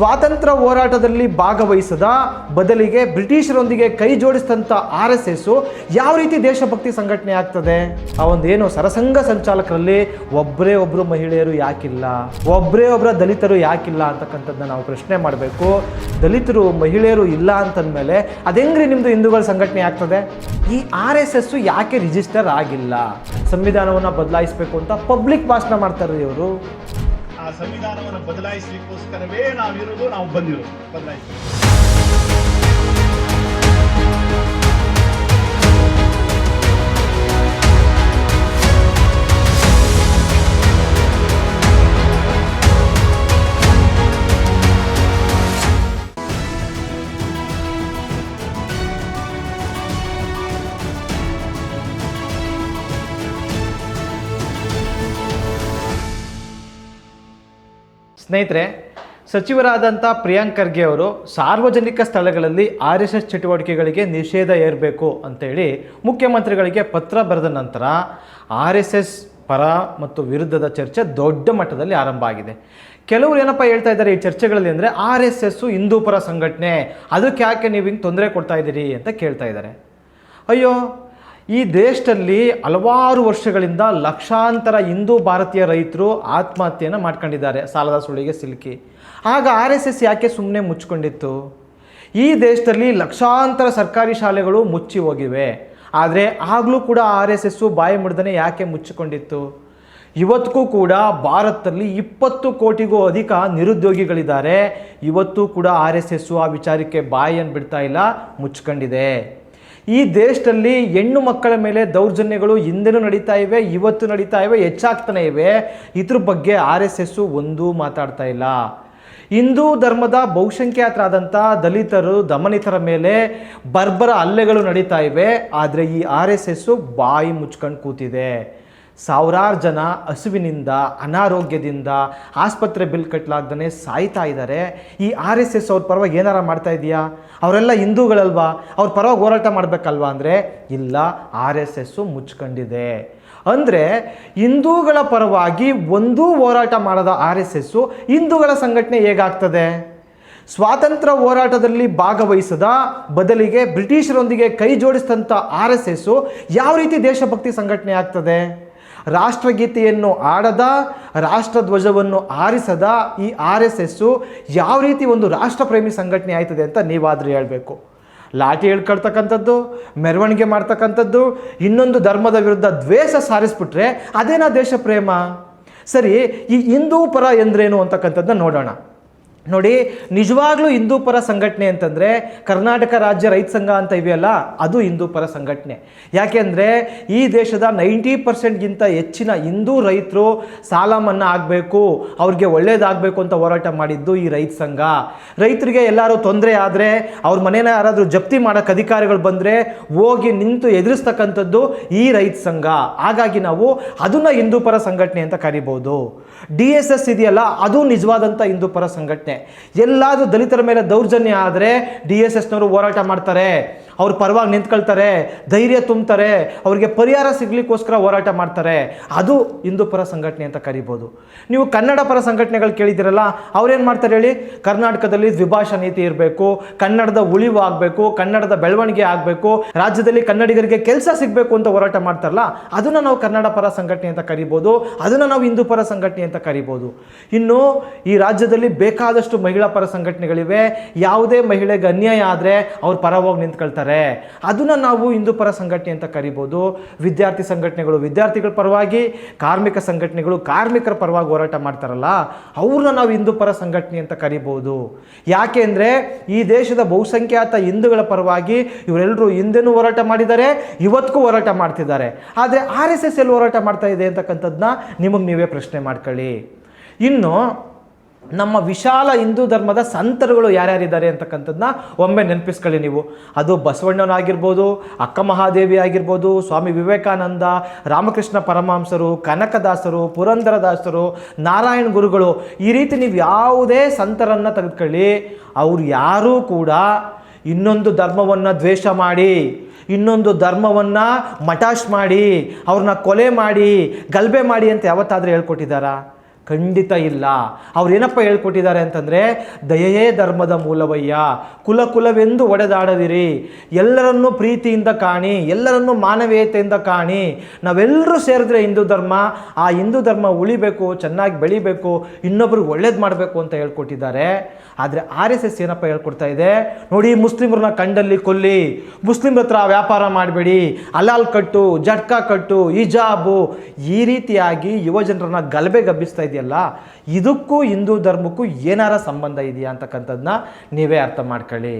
ಸ್ವಾತಂತ್ರ್ಯ ಹೋರಾಟದಲ್ಲಿ ಭಾಗವಹಿಸದ ಬದಲಿಗೆ ಬ್ರಿಟಿಷರೊಂದಿಗೆ ಕೈ ಜೋಡಿಸಿದಂಥ ಆರ್ ಎಸ್ ಎಸ್ ಯಾವ ರೀತಿ ದೇಶಭಕ್ತಿ ಸಂಘಟನೆ ಆಗ್ತದೆ? ಆ ಒಂದು ಏನು ಸರಸಂಘ ಸಂಚಾಲಕರಲ್ಲಿ ಒಬ್ಬರೇ ಒಬ್ಬರು ಮಹಿಳೆಯರು ಯಾಕಿಲ್ಲ? ಒಬ್ಬರೇ ಒಬ್ಬರ ದಲಿತರು ಯಾಕಿಲ್ಲ ಅಂತಕ್ಕಂಥದ್ದನ್ನ ನಾವು ಪ್ರಶ್ನೆ ಮಾಡಬೇಕು. ದಲಿತರು ಮಹಿಳೆಯರು ಇಲ್ಲ ಅಂತಂದಮೇಲೆ ಅದೆಂಗ್ರಿ ನಿಮ್ಮದು ಹಿಂದೂಗಳ ಸಂಘಟನೆ ಆಗ್ತದೆ? ಈ ಆರ್ ಎಸ್ ಎಸ್ ಯಾಕೆ ರಿಜಿಸ್ಟರ್ ಆಗಿಲ್ಲ? ಸಂವಿಧಾನವನ್ನು ಬದಲಾಯಿಸಬೇಕು ಅಂತ ಪಬ್ಲಿಕ್ ಭಾಷಣ ಮಾಡ್ತಾರೆ ಇವರು. ಆ ಸಂವಿಧಾನವನ್ನು ಬದಲಾಯಿಸಲಿಕ್ಕೋಸ್ಕರವೇ ನಾವಿರೋದು ನಾವು ಬಂದಿರೋದು. ಬದಲಾಯಿಸಿ. ಸ್ನೇಹಿತರೆ ಸಚಿವರಾದಂಥ ಪ್ರಿಯಾಂಕ್ ಖರ್ಗೆ ಅವರು ಸಾರ್ವಜನಿಕ ಸ್ಥಳಗಳಲ್ಲಿ ಆರ್ ಎಸ್ ಎಸ್ ಚಟುವಟಿಕೆಗಳಿಗೆ ನಿಷೇಧ ಏರಬೇಕು ಅಂತೇಳಿ ಮುಖ್ಯಮಂತ್ರಿಗಳಿಗೆ ಪತ್ರ ಬರೆದ ನಂತರ ಆರ್ ಎಸ್ ಎಸ್ ಪರ ಮತ್ತು ವಿರುದ್ಧದ ಚರ್ಚೆ ದೊಡ್ಡ ಮಟ್ಟದಲ್ಲಿ ಆರಂಭ ಆಗಿದೆ. ಕೆಲವರು ಏನಪ್ಪ ಹೇಳ್ತಾ ಇದ್ದಾರೆ ಈ ಚರ್ಚೆಗಳಲ್ಲಿ ಅಂದರೆ ಆರ್ ಎಸ್ ಎಸ್ಸು ಹಿಂದೂ ಪರ ಸಂಘಟನೆ, ಅದಕ್ಕೆ ಯಾಕೆ ನೀವು ಹಿಂಗೆ ತೊಂದರೆ ಕೊಡ್ತಾ ಇದ್ದೀರಿ ಅಂತ ಕೇಳ್ತಾ ಇದ್ದಾರೆ. ಅಯ್ಯೋ ಈ ದೇಶದಲ್ಲಿ ಹಲವಾರು ವರ್ಷಗಳಿಂದ ಲಕ್ಷಾಂತರ ಹಿಂದೂ ಭಾರತೀಯ ರೈತರು ಆತ್ಮಹತ್ಯೆಯನ್ನು ಮಾಡ್ಕೊಂಡಿದ್ದಾರೆ. ಸಾಲದ ಸುಳಿಗೆ ಸಿಲುಕಿ. ಆಗ ಆರ್ ಎಸ್ ಎಸ್ ಯಾಕೆ ಸುಮ್ಮನೆ ಮುಚ್ಚಿಕೊಂಡಿತ್ತು ಈ ದೇಶದಲ್ಲಿ ಲಕ್ಷಾಂತರ ಸರ್ಕಾರಿ ಶಾಲೆಗಳು ಮುಚ್ಚಿ ಹೋಗಿವೆ. ಆದರೆ ಆಗಲೂ ಕೂಡ ಆರ್ ಎಸ್ ಎಸ್ಸು ಬಾಯಿ ಮುಡ್ದನೆ ಯಾಕೆ ಮುಚ್ಚಿಕೊಂಡಿತ್ತು? ಇವತ್ತಿಗೂ ಕೂಡ ಭಾರತದಲ್ಲಿ ಇಪ್ಪತ್ತು ಕೋಟಿಗೂ ಅಧಿಕ ನಿರುದ್ಯೋಗಿಗಳಿದ್ದಾರೆ. ಇವತ್ತು ಕೂಡ ಆರ್ ಎಸ್ ಎಸ್ಸು ಆ ವಿಚಾರಕ್ಕೆ ಬಾಯಿಯನ್ನು ಬಿಡ್ತಾ ಇಲ್ಲ, ಮುಚ್ಕೊಂಡಿದೆ. ಈ ದೇಶದಲ್ಲಿ ಹೆಣ್ಣು ಮಕ್ಕಳ ಮೇಲೆ ದೌರ್ಜನ್ಯಗಳು ಹಿಂದೆನೂ ನಡೀತಾ ಇವೆ, ಇವತ್ತು ನಡೀತಾ ಇವೆ, ಹೆಚ್ಚಾಗ್ತಾನೆ ಇವೆ. ಇದ್ರ ಬಗ್ಗೆ ಆರ್ ಎಸ್ ಎಸ್ಸು ಒಂದೂ ಮಾತಾಡ್ತಾ ಇಲ್ಲ. ಹಿಂದೂ ಧರ್ಮದ ಬಹುಸಂಖ್ಯಾತರಾದಂಥ ದಲಿತರು, ದಮನಿತರ ಮೇಲೆ ಬರ್ಬರ ಹಲ್ಲೆಗಳು ನಡೀತಾ ಇವೆ. ಆದರೆ ಈ ಆರ್ ಎಸ್ ಎಸ್ಸು ಬಾಯಿ ಮುಚ್ಕೊಂಡು ಕೂತಿದೆ. ಸಾವಿರಾರು ಜನ ಹಸುವಿನಿಂದ, ಅನಾರೋಗ್ಯದಿಂದ ಆಸ್ಪತ್ರೆ ಬಿಲ್ ಕಟ್ಟಲಾಗ್ದೇ ಸಾಯ್ತಾ ಇದ್ದಾರೆ ಈ ಆರ್ ಎಸ್ ಎಸ್ ಅವ್ರ ಪರವಾಗಿ ಏನಾರ ಮಾಡ್ತಾ ಇದೆಯಾ ಅವರೆಲ್ಲ ಹಿಂದೂಗಳಲ್ವಾ? ಅವ್ರ ಪರವಾಗಿ ಹೋರಾಟ ಮಾಡಬೇಕಲ್ವಾ ಅಂದರೆ, ಇಲ್ಲ, ಆರ್ ಎಸ್ ಎಸ್ಸು ಮುಚ್ಕೊಂಡಿದೆ. ಅಂದರೆ, ಹಿಂದೂಗಳ ಪರವಾಗಿ ಒಂದೂ ಹೋರಾಟ ಮಾಡದ ಆರ್ ಎಸ್ ಎಸ್ಸು ಹಿಂದೂಗಳ ಸಂಘಟನೆ ಹೇಗಾಗ್ತದೆ? ಸ್ವಾತಂತ್ರ್ಯ ಹೋರಾಟದಲ್ಲಿ ಭಾಗವಹಿಸದ, ಬದಲಿಗೆ ಬ್ರಿಟಿಷರೊಂದಿಗೆ ಕೈ ಜೋಡಿಸಿದಂಥ ಆರ್ ಎಸ್ ಎಸ್ಸು ಯಾವ ರೀತಿ ದೇಶಭಕ್ತಿ ಸಂಘಟನೆ ಆಗ್ತದೆ? ರಾಷ್ಟ್ರಗೀತೆಯನ್ನು ಆಡದ, ರಾಷ್ಟ್ರಧ್ವಜವನ್ನು ಆರಿಸದ ಈ ಆರ್ ಎಸ್ ಎಸ್ಸು ಯಾವ ರೀತಿ ಒಂದು ರಾಷ್ಟ್ರಪ್ರೇಮಿ ಸಂಘಟನೆ ಆಯ್ತದೆ ಅಂತ ನೀವಾದರೂ ಹೇಳಬೇಕು. ಲಾಠಿ ಹೇಳ್ಕೊಳ್ತಕ್ಕಂಥದ್ದು, ಮೆರವಣಿಗೆ ಮಾಡ್ತಕ್ಕಂಥದ್ದು, ಇನ್ನೊಂದು ಧರ್ಮದ ವಿರುದ್ಧ ದ್ವೇಷ ಸಾರಿಸ್ಬಿಟ್ರೆ ಅದೇನಾ ದೇಶ ಪ್ರೇಮ ಸರಿ, ಈ ಹಿಂದೂ ಪರ ಎಂದ್ರೇನು ಅಂತಕ್ಕಂಥದ್ದನ್ನ ನೋಡೋಣ. ನೋಡಿ, ನಿಜವಾಗ್ಲೂ ಹಿಂದೂ ಪರ ಸಂಘಟನೆ ಅಂತಂದರೆ ಕರ್ನಾಟಕ ರಾಜ್ಯ ರೈತ ಸಂಘ ಅಂತ ಇವೆಯಲ್ಲ, ಅದು ಹಿಂದೂ ಪರ ಸಂಘಟನೆ. ಯಾಕೆಂದರೆ ಈ ದೇಶದ ನೈಂಟಿ ಪರ್ಸೆಂಟ್ಗಿಂತ ಹೆಚ್ಚಿನ ಹಿಂದೂ ರೈತರು ಸಾಲ ಮನ್ನಾ ಆಗಬೇಕು, ಅವ್ರಿಗೆ ಒಳ್ಳೇದಾಗಬೇಕು ಅಂತ ಹೋರಾಟ ಮಾಡಿದ್ದು ಈ ರೈತ ಸಂಘ. ರೈತರಿಗೆ ಎಲ್ಲರೂ ತೊಂದರೆ ಆದರೆ, ಅವ್ರ ಮನೇನ ಯಾರಾದರೂ ಜಪ್ತಿ ಮಾಡೋಕ್ಕೆ ಅಧಿಕಾರಿಗಳು ಬಂದರೆ ಹೋಗಿ ನಿಂತು ಎದುರಿಸ್ತಕ್ಕಂಥದ್ದು ಈ ರೈತ ಸಂಘ. ಹಾಗಾಗಿ ನಾವು ಅದನ್ನು ಹಿಂದೂ ಪರ ಸಂಘಟನೆ ಅಂತ ಕರಿಬೋದು. ಡಿ ಎಸ್ ಎಸ್ ಇದೆಯಲ್ಲ, ಅದು ನಿಜವಾದಂಥ ಹಿಂದೂ ಪರ ಸಂಘಟನೆ. ಎಲ್ಲಾದರೂ ದಲಿತರ ಮೇಲೆ ದೌರ್ಜನ್ಯ ಆದರೆ ಡಿ ಎಸ್ ಎಸ್ನವರು ಹೋರಾಟ ಮಾಡ್ತಾರೆ. ಅವ್ರ ಪರವಾಗಿ ನಿಂತ್ಕೊಳ್ತಾರೆ, ಧೈರ್ಯ ತುಂಬ್ತಾರೆ, ಅವರಿಗೆ ಪರಿಹಾರ ಸಿಗ್ಲಿಕ್ಕೋಸ್ಕರ ಹೋರಾಟ ಮಾಡ್ತಾರೆ. ಅದು ಹಿಂದೂ ಪರ ಸಂಘಟನೆ ಅಂತ ಕರಿಬೋದು. ನೀವು ಕನ್ನಡ ಪರ ಸಂಘಟನೆಗಳು ಕೇಳಿದಿರಲ್ಲ ಅವ್ರೇನು ಮಾಡ್ತಾರೆ ಹೇಳಿ? ಕರ್ನಾಟಕದಲ್ಲಿ ದ್ವಿಭಾಷಾ ನೀತಿ ಇರಬೇಕು, ಕನ್ನಡದ ಉಳಿವು ಆಗಬೇಕು, ಕನ್ನಡದ ಬೆಳವಣಿಗೆ ಆಗಬೇಕು, ರಾಜ್ಯದಲ್ಲಿ ಕನ್ನಡಿಗರಿಗೆ ಕೆಲಸ ಸಿಗಬೇಕು ಅಂತ ಹೋರಾಟ ಮಾಡ್ತಾರಲ್ಲ, ಅದನ್ನು ನಾವು ಕನ್ನಡ ಪರ ಸಂಘಟನೆ ಅಂತ ಕರಿಬೋದು, ಅದನ್ನು ನಾವು ಹಿಂದೂ ಪರ ಸಂಘಟನೆ ಅಂತ ಕರಿಬೋದು. ಇನ್ನು ಈ ರಾಜ್ಯದಲ್ಲಿ ಬೇಕಾದಷ್ಟು ಮಹಿಳಾ ಪರ ಸಂಘಟನೆಗಳಿವೆ, ಯಾವುದೇ ಮಹಿಳೆಗೆ ಅನ್ಯಾಯ ಆದರೆ ಅವ್ರ ಪರವಾಗಿ ಹೋಗಿ ನಿಂತ್ಕೊಳ್ತಾರೆ ಅದನ್ನು ನಾವು ಹಿಂದೂ ಪರ ಸಂಘಟನೆ ಅಂತ ಕರಿಬೋದು. ವಿದ್ಯಾರ್ಥಿ ಸಂಘಟನೆಗಳು ವಿದ್ಯಾರ್ಥಿಗಳ ಪರವಾಗಿ, ಕಾರ್ಮಿಕ ಸಂಘಟನೆಗಳು ಕಾರ್ಮಿಕರ ಪರವಾಗಿ ಹೋರಾಟ ಮಾಡ್ತಾರಲ್ಲ, ಅವ್ರನ್ನ ನಾವು ಹಿಂದೂ ಪರ ಸಂಘಟನೆ ಅಂತ ಕರಿಬೋದು. ಯಾಕೆ ಅಂದರೆ, ಈ ದೇಶದ ಬಹುಸಂಖ್ಯಾತ ಹಿಂದೂಗಳ ಪರವಾಗಿ ಇವರೆಲ್ಲರೂ ಹಿಂದೆನೂ ಹೋರಾಟ ಮಾಡಿದ್ದಾರೆ, ಇವತ್ತಿಗೂ ಹೋರಾಟ ಮಾಡ್ತಿದ್ದಾರೆ. ಆದರೆ ಆರ್ ಎಸ್ ಎಸ್ ಎಲ್ಲಿ ಹೋರಾಟ ಮಾಡ್ತಾ ಇದೆ ಅಂತಕ್ಕಂಥದ್ದನ್ನ ನಿಮಗೆ ನೀವೇ ಪ್ರಶ್ನೆ ಮಾಡ್ಕೊಳ್ಳಿ. ಇನ್ನು ನಮ್ಮ ವಿಶಾಲ ಹಿಂದೂ ಧರ್ಮದ ಸಂತರುಗಳು ಯಾರ್ಯಾರಿದ್ದಾರೆ ಅಂತಕ್ಕಂಥದ್ದನ್ನ ಒಮ್ಮೆ ನೆನಪಿಸ್ಕೊಳ್ಳಿ ನೀವು. ಅದು ಬಸವಣ್ಣನಾಗಿರ್ಬೋದು ಅಕ್ಕ ಮಹಾದೇವಿ ಆಗಿರ್ಬೋದು, ಸ್ವಾಮಿ ವಿವೇಕಾನಂದ, ರಾಮಕೃಷ್ಣ ಪರಮಹಂಸರು, ಕನಕದಾಸರು, ಪುರಂದರದಾಸರು, ನಾರಾಯಣ ಗುರುಗಳು, ಈ ರೀತಿ ನೀವು ಯಾವುದೇ ಸಂತರನ್ನು ತೆಗೆದುಕೊಳ್ಳಿ. ಅವರು ಯಾರೂ ಕೂಡ ಇನ್ನೊಂದು ಧರ್ಮವನ್ನು ದ್ವೇಷ ಮಾಡಿ, ಇನ್ನೊಂದು ಧರ್ಮವನ್ನು ಮಟಾಶ್ ಮಾಡಿ, ಅವ್ರನ್ನ ಕೊಲೆ ಮಾಡಿ ಗಲಭೆ ಮಾಡಿ ಅಂತ ಯಾವತ್ತಾದರೂ ಹೇಳ್ಕೊಟ್ಟಿದ್ದಾರಾ? ಖಂಡಿತ ಇಲ್ಲ. ಅವ್ರು ಏನಪ್ಪ ಹೇಳ್ಕೊಟ್ಟಿದ್ದಾರೆ ಅಂತಂದರೆ, ದಯೆಯೇ ಧರ್ಮದ ಮೂಲವಯ್ಯ ಕುಲ ಕುಲವೆಂದು ಒಡೆದಾಡದಿರಿ. ಎಲ್ಲರನ್ನೂ ಪ್ರೀತಿಯಿಂದ ಕಾಣಿ, ಎಲ್ಲರನ್ನೂ ಮಾನವೀಯತೆಯಿಂದ ಕಾಣಿ. ನಾವೆಲ್ಲರೂ ಸೇರಿದ್ರೆ ಹಿಂದೂ ಧರ್ಮ, ಆ ಹಿಂದೂ ಧರ್ಮ ಉಳಿಬೇಕು, ಚೆನ್ನಾಗಿ ಬೆಳಿಬೇಕು, ಇನ್ನೊಬ್ರಿಗೆ ಒಳ್ಳೇದು ಮಾಡಬೇಕು ಅಂತ ಹೇಳ್ಕೊಟ್ಟಿದ್ದಾರೆ. ಆದರೆ ಆರ್ ಎಸ್ ಎಸ್ ಏನಪ್ಪ ಹೇಳ್ಕೊಡ್ತಾ ಇದೆ? ನೋಡಿ ಮುಸ್ಲಿಮರನ್ನ ಕಂಡಲ್ಲಿ ಕೊಲ್ಲಿ. ಮುಸ್ಲಿಮ್ರ ಹತ್ರ ವ್ಯಾಪಾರ ಮಾಡಬೇಡಿ. ಅಲಾಲ್ ಕಟ್ಟು, ಜಟ್ಕಾ ಕಟ್ಟು, ಹಿಜಾಬು, ಈ ರೀತಿಯಾಗಿ ಯುವ ಜನರನ್ನ ಗಲಭೆ ಗಬ್ಬಿಸ್ತಾ ಇದೆಯಲ್ಲ? ಇದಕ್ಕೂ ಹಿಂದೂ ಧರ್ಮಕ್ಕೂ ಏನಾರ ಸಂಬಂಧ ಇದೆಯಾ ಅಂತಕ್ಕಂಥದ್ದನ್ನ ನೀವೇ ಅರ್ಥ ಮಾಡ್ಕೊಳ್ಳಿ.